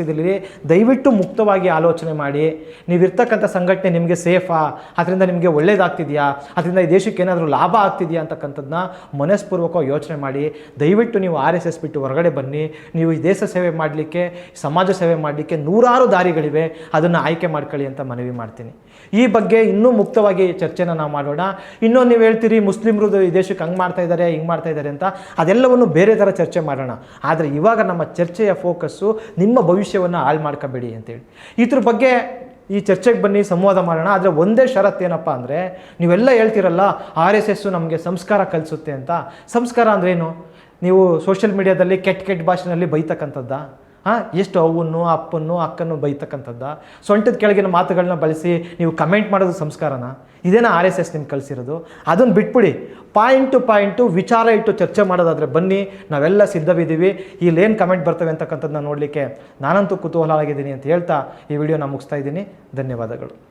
ದಯವಿಟ್ಟು ಮುಕ್ತವಾಗಿ ಆಲೋಚನೆ ಮಾಡಿ. ನೀವಿರ್ತಕ್ಕಂಥ ಸಂಘಟನೆ ನಿಮಗೆ ಸೇಫಾ, ಅದರಿಂದ ನಿಮಗೆ ಒಳ್ಳೇದಾಗ್ತಿದೆಯಾ, ಅದರಿಂದ ಈ ದೇಶಕ್ಕೆ ಏನಾದರೂ ಲಾಭ ಆಗ್ತಿದೆಯಾ ಅಂತಕ್ಕಂಥದ್ದನ್ನ ಮನಸ್ಪೂರ್ವಕವಾಗಿ ಯೋಚನೆ ಮಾಡಿ. ದಯವಿಟ್ಟು ನೀವು ಆರ್ ಎಸ್ ಎಸ್ ಬಿಟ್ಟು ಹೊರಗಡೆ ಬನ್ನಿ. ನೀವು ಈ ದೇಶ ಸೇವೆ ಮಾಡಲಿಕ್ಕೆ ಸಮಾಜ ಸೇವೆ ಮಾಡಲಿಕ್ಕೆ ನೂರಾರು ದಾರಿಗಳಿವೆ, ಅದನ್ನು ಆಯ್ಕೆ ಮಾಡ್ಕೊಳ್ಳಿ ಅಂತ ಮನವಿ ಮಾಡ್ತೀನಿ. ಈ ಬಗ್ಗೆ ಇನ್ನೂ ಮುಕ್ತವಾಗಿ ಚರ್ಚೆನ ನಾವು ಮಾಡೋಣ. ಇನ್ನೊಂದು ನೀವು ಹೇಳ್ತೀರಿ, ಮುಸ್ಲಿಮ್ರು ಈ ದೇಶಕ್ಕೆ ಹಂಗೆ ಮಾಡ್ತಾ ಇದ್ದಾರೆ ಹಿಂಗೆ ಮಾಡ್ತಾ ಇದ್ದಾರೆ ಅಂತ ಅದೆಲ್ಲವನ್ನು ಬೇರೆ ಥರ ಚರ್ಚೆ ಮಾಡೋಣ. ಆದರೆ ಇವಾಗ ನಮ್ಮ ಚರ್ಚೆಯ ಫೋಕಸ್ಸು ನಿಮ್ಮ ಭವಿಷ್ಯವನ್ನು ಹಾಳು ಮಾಡ್ಕೋಬೇಡಿ ಅಂತೇಳಿ ಇದ್ರ ಬಗ್ಗೆ ಈ ಚರ್ಚೆಗೆ ಬನ್ನಿ, ಸಂವಾದ ಮಾಡೋಣ. ಆದರೆ ಒಂದೇ ಷರತ್ತು ಏನಪ್ಪ ಅಂದರೆ, ನೀವೆಲ್ಲ ಹೇಳ್ತಿರಲ್ಲ, ಆರ್ ಎಸ್ ಎಸ್ಸು ನಮಗೆ ಸಂಸ್ಕಾರ ಕಲಿಸುತ್ತೆ ಅಂತ. ಸಂಸ್ಕಾರ ಅಂದ್ರೇನು ನೀವು ಸೋಷಿಯಲ್ ಮೀಡಿಯಾದಲ್ಲಿ ಕೆಟ್ಟ ಕೆಟ್ಟ ಭಾಷೆನಲ್ಲಿ ಬೈತಕ್ಕಂಥದ್ದ? ಹಾಂ, ಎಷ್ಟು ಅವನ್ನು ಅಪ್ಪನ್ನು ಅಕ್ಕನ್ನು ಬೈತಕ್ಕಂಥದ್ದ? ಸೊಂಟದ ಕೆಳಗಿನ ಮಾತುಗಳನ್ನ ಬಳಸಿ ನೀವು ಕಮೆಂಟ್ ಮಾಡೋದು ಸಂಸ್ಕಾರನ? ಇದೇನ ಆರ್ ಎಸ್ ಎಸ್ ನಿಮ್ಗೆ ಕಲಿಸಿರೋದು? ಅದನ್ನು ಬಿಟ್ಬಿಡಿ. ಪಾಯಿಂಟ್ ಟು ಪಾಯಿಂಟು ವಿಚಾರ ಇಟ್ಟು ಚರ್ಚೆ ಮಾಡೋದಾದರೆ ಬನ್ನಿ. ನಾವೆಲ್ಲ ಸಿದ್ಧವಿದ್ದೀವಿ. ಇಲ್ಲೇನು ಕಮೆಂಟ್ ಬರ್ತವೆ ಅಂತಕ್ಕಂಥದ್ದನ್ನ ನೋಡಲಿಕ್ಕೆ ನಾನಂತೂ ಕುತೂಹಲ ಆಗಿದ್ದೀನಿ ಅಂತ ಹೇಳ್ತಾ ಈ ವಿಡಿಯೋನ ಮುಗಿಸ್ತಾ ಇದ್ದೀನಿ. ಧನ್ಯವಾದಗಳು.